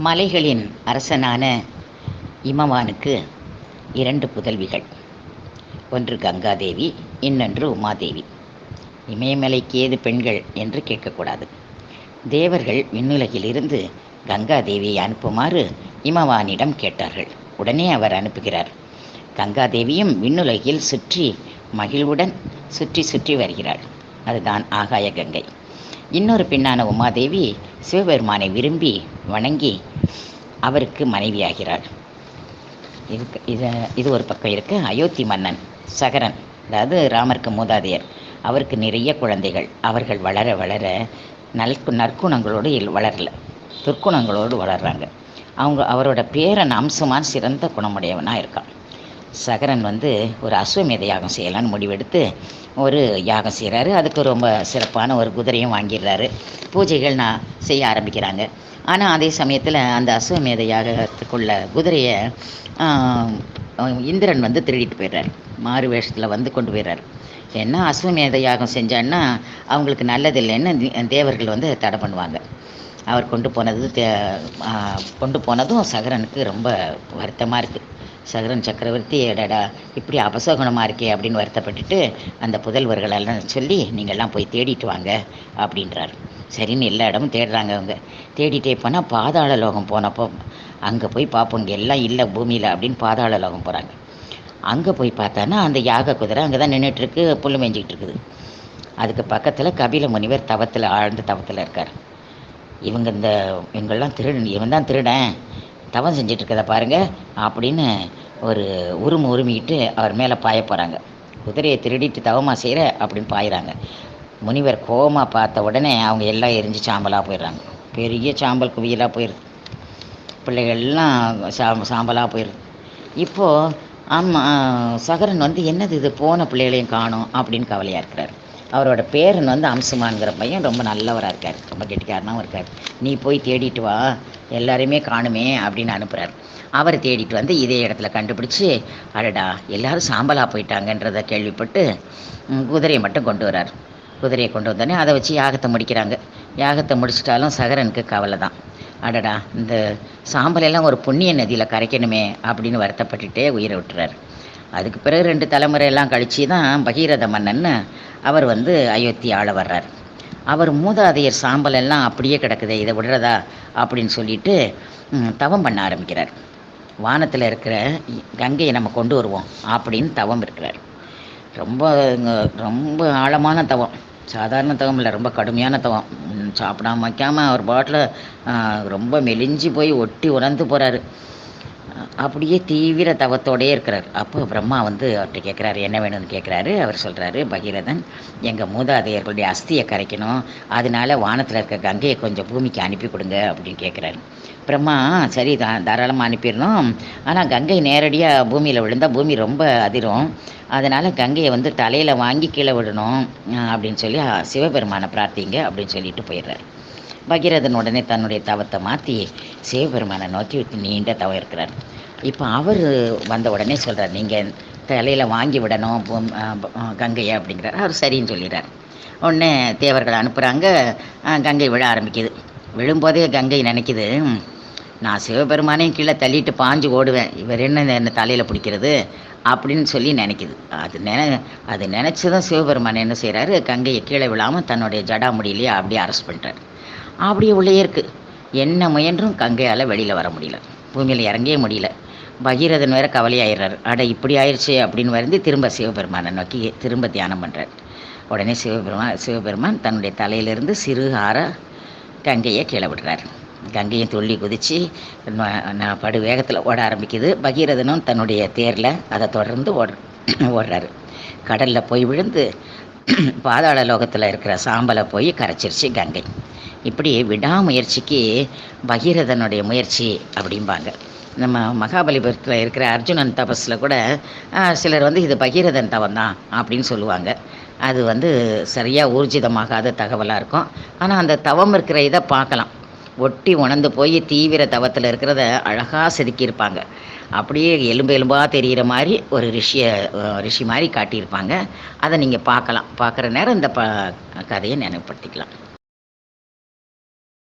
மலைகளின் அரசனான இமவானுக்கு இரண்டு புதல்விகள். ஒன்று கங்காதேவி இன்னொன்று உமாதேவி. இமயமலைக்கு ஏது பெண்கள் என்று கேட்கக்கூடாது. தேவர்கள் விண்ணுலகிலிருந்து கங்காதேவியை அனுப்புமாறு இமவானிடம் கேட்டார்கள். உடனே அவர் அனுப்புகிறார். கங்காதேவியும் விண்ணுலகில் சுற்றி மகிழ்வுடன் சுற்றி சுற்றி வருகிறாள். அதுதான் ஆகாய கங்கை. இன்னொரு பெண்ணான உமாதேவி சிவபெருமானை விரும்பி வணங்கி அவருக்கு மனைவியாகிறார் இதுக்கு இது இது ஒரு பக்கம் இருக்கு. அயோத்தி மன்னன் சகரன் அதாவது ராமருக்கு மூதாதையர். அவருக்கு நிறைய குழந்தைகள். அவர்கள் வளர வளர நல் நற்குணங்களோடு வளரல. துர்க்குணங்களோடு வளர்றாங்க. அவங்க அவரோட பேரன் அம்சமான சிறந்த குணமுடையவனாக இருக்கான். சகரன் வந்து ஒரு அஸ்வமேத யாகம் செய்யலான்னு முடிவெடுத்து ஒரு யாகம் செய்கிறாரு அதுக்கு ரொம்ப சிறப்பான ஒரு குதிரையும் வாங்கிடுறாரு. பூஜைகள் நான் செய்ய ஆரம்பிக்கிறாங்க. ஆனால் அதே சமயத்தில் அந்த அஸ்வமேத யாகத்துக்குள்ள குதிரையை இந்திரன் வந்து திருடிட்டு போயிடுறாரு. மாறு வேஷத்தில் வந்து கொண்டு போயிடுறாரு. ஏன்னா அஸ்வமேத யாகம் செஞ்சான்னா அவங்களுக்கு நல்லதில்லைன்னு தேவர்கள் வந்து தடை பண்ணுவாங்க. அவர் கொண்டு போனது தே கொண்டு போனதும் சகரனுக்கு ரொம்ப வருத்தமாக இருக்குது சகரன் சக்கரவர்த்தி எடடா இப்படி அபசகுணமாக இருக்கே அப்படின்னு வருத்தப்பட்டுட்டு அந்த புதல்வர்களெல்லாம் சொல்லி நீங்கள்லாம் போய் தேடிட்டு வாங்க அப்படின்றார். சரின்னு எல்லா இடமும் தேடுறாங்க அவங்க. தேடிட்டே போனால் பாதாள லோகம் போனப்போ அங்கே போய் பார்ப்போம் இங்கே எல்லாம் இல்லை பூமியில் அப்படின்னு பாதாள லோகம் போகிறாங்க அங்கே போய் பார்த்தானா அந்த யாக குதிரை அங்கே தான் நின்றுட்டுருக்கு புல் மேய்ஞ்சிக்கிட்டு இருக்குது. அதுக்கு பக்கத்தில் கபில முனிவர் தவத்தில் ஆழ்ந்த தவத்தில் இருக்கார். இவங்க இந்த இவங்கெல்லாம் திருடன் இவன் தான் திருடன். தவம் செஞ்சிட்ருக்கதை பாருங்கள் பாருங்க. அப்படின்னு ஒரு உருமை உருமிக்கிட்டு அவர் மேலே பாய போகிறாங்க குதிரையை திருடிட்டு தவமாக செய்கிற அப்படின்னு பாயிறாங்க. முனிவர் கோபமாக பார்த்த உடனே அவங்க எல்லாம் எரிஞ்சு சாம்பலாக போயிடுறாங்க. பெரிய சாம்பல் குவியலாக போயிடுது. பிள்ளைகள்லாம் சாம் சாம்பலாக போயிடுது. இப்போது ஆமாம் சகரன் வந்து என்னது இது? போன பிள்ளைகளையும் காணும் அப்படின்னு கவலையாக இருக்கிறார். அவரோட பேரன் வந்து அம்சமான்கிற பையன் ரொம்ப நல்லவராக இருக்கார். ரொம்ப கெட்டிக்காரனாகவும் இருக்கார். நீ போய் தேடிட்டு வா. எல்லாரையுமே காணுமே அப்படின்னு அனுப்புகிறார் அவர் தேடிட்டு வந்து இதே இடத்துல கண்டுபிடிச்சி அடடா எல்லாரும் சாம்பலாக போயிட்டாங்கன்றதை கேள்விப்பட்டு குதிரையை மட்டும் கொண்டு வரார். குதிரையை கொண்டு வந்தோடனே அதை வச்சு யாகத்தை முடிக்கிறாங்க. யாகத்தை முடிச்சிட்டாலும் சகரனுக்கு கவலை தான் அடடா இந்த சாம்பலெல்லாம் ஒரு புண்ணிய நதியில் கரைக்கணுமே அப்படின்னு வருத்தப்பட்டுட்டே உயிரை விட்டுறார். அதுக்கு பிறகு ரெண்டு தலைமுறை எல்லாம் கழித்து தான் பகீரத மன்னன்னு அவர் வந்து அயோத்தி ஆள வர்றார். அவர் மூதாதையர் சாம்பல் எல்லாம் அப்படியே கிடக்குது இதை விடுறதா? அப்படின்னு சொல்லிட்டு தவம் பண்ண ஆரம்பிக்கிறார். வானத்தில் இருக்கிற கங்கையை நம்ம கொண்டு வருவோம் அப்படின்னு தவம் இருக்கிறார். ரொம்ப ரொம்ப ஆழமான தவம். சாதாரண தவம் இல்லை ரொம்ப கடுமையான தவம். சாப்பிடாம வைக்காமல் அவர் பாட்டில் ரொம்ப மெலிஞ்சு போய் ஒட்டி உணர்ந்து போகிறாரு அப்படியே தீவிர தவத்தோடே இருக்கிறார். அப்போ பிரம்மா வந்து அவர்கிட்ட கேட்குறாரு என்ன வேணும்னு? கேட்குறாரு. அவர் சொல்கிறாரு பகீரதன் எங்கள் மூதாதையர்களுடைய அஸ்தியை கரைக்கணும். அதனால வானத்தில் இருக்க கங்கையை கொஞ்சம் பூமிக்கு அனுப்பி கொடுங்க அப்படின்னு கேட்குறாரு. பிரம்மா சரி தான் தாராளமாக அனுப்பிடணும். ஆனால் கங்கை நேரடியாக பூமியில் விழுந்தால் பூமி ரொம்ப அதிரும். அதனால் கங்கையை வந்து தலையில் வாங்கி கீழே விடணும் அப்படின்னு சொல்லி சிவபெருமானை பிரார்த்திங்க அப்படின்னு சொல்லிட்டு போயிடுறாரு. பகீரதன் உடனே தன்னுடைய தவத்தை மாற்றி சிவபெருமானை நோக்கி நீண்ட தவம் இருக்கிறார். இப்போ அவர் வந்த உடனே சொல்கிறார் நீங்கள் தலையில் வாங்கி விடணும் கங்கையை அப்படிங்கிறார். அவர் சரின்னு சொல்லிடுறார். உடனே தேவர்கள் அனுப்புகிறாங்க கங்கை விழ ஆரம்பிக்குது. விழும்போதே கங்கை நினைக்குது. நான் சிவபெருமானையும் கீழே தள்ளிட்டு பாஞ்சு ஓடுவேன். இவர் என்ன என்ன தலையில் பிடிக்கிறது? அப்படின்னு சொல்லி நினைக்குது. அது நினை அது நினச்சி தான் சிவபெருமான் என்ன செய்கிறாரு கங்கையை கீழே விழாமல் தன்னுடைய ஜடாமுடியிலேயே அப்படியே அரெஸ்ட் பண்ணுறாரு அப்படியே உள்ளே இருக்குது என்ன முயன்றும் கங்கையால் வெளியில் வர முடியல. பூமியில் இறங்கவே முடியல. பகீரதன் வேற கவலையாயிடுறார் அட இப்படி ஆயிடுச்சு அப்படின்னு வரைந்து திரும்ப சிவபெருமானை நோக்கி திரும்ப தியானம் பண்ணுறார் உடனே சிவபெருமான் சிவபெருமான் தன்னுடைய தலையிலிருந்து சிறு ஆற கங்கையை கீழே விடுறார். கங்கையும் துள்ளி குதித்து படு வேகத்தில் ஓட ஆரம்பிக்குது. பகீரதனும் தன்னுடைய தேரில் அதை தொடர்ந்து ஓட ஓடுறாரு. கடலில் போய் விழுந்து பாதாள லோகத்தில் இருக்கிற சாம்பலை போய் கரைச்சிருச்சு கங்கை. இப்படி விடாமுயற்சிக்கு பகீரதனுடைய முயற்சி அப்படிம்பாங்க. நம்ம மகாபலிபுரத்தில் இருக்கிற அர்ஜுனன் தபஸில் கூட சிலர் வந்து இது பகீரதன் தவம் தான் அப்படின்னு சொல்லுவாங்க. அது வந்து சரியாக ஊர்ஜிதமாகாத தகவலாக இருக்கும். ஆனால் அந்த தவம் இருக்கிற இதை பார்க்கலாம். ஒட்டி உணர்ந்து போய் தீவிர தவத்தில் இருக்கிறத அழகாக செதுக்கியிருப்பாங்க. அப்படியே எலும்பு எலும்பாக தெரிகிற மாதிரி ஒரு ரிஷியை ரிஷி மாதிரி காட்டியிருப்பாங்க. அதை நீங்கள் பார்க்கலாம். பார்க்குற நேரம் இந்த ப கதையை நினைவுபடுத்திக்கலாம்.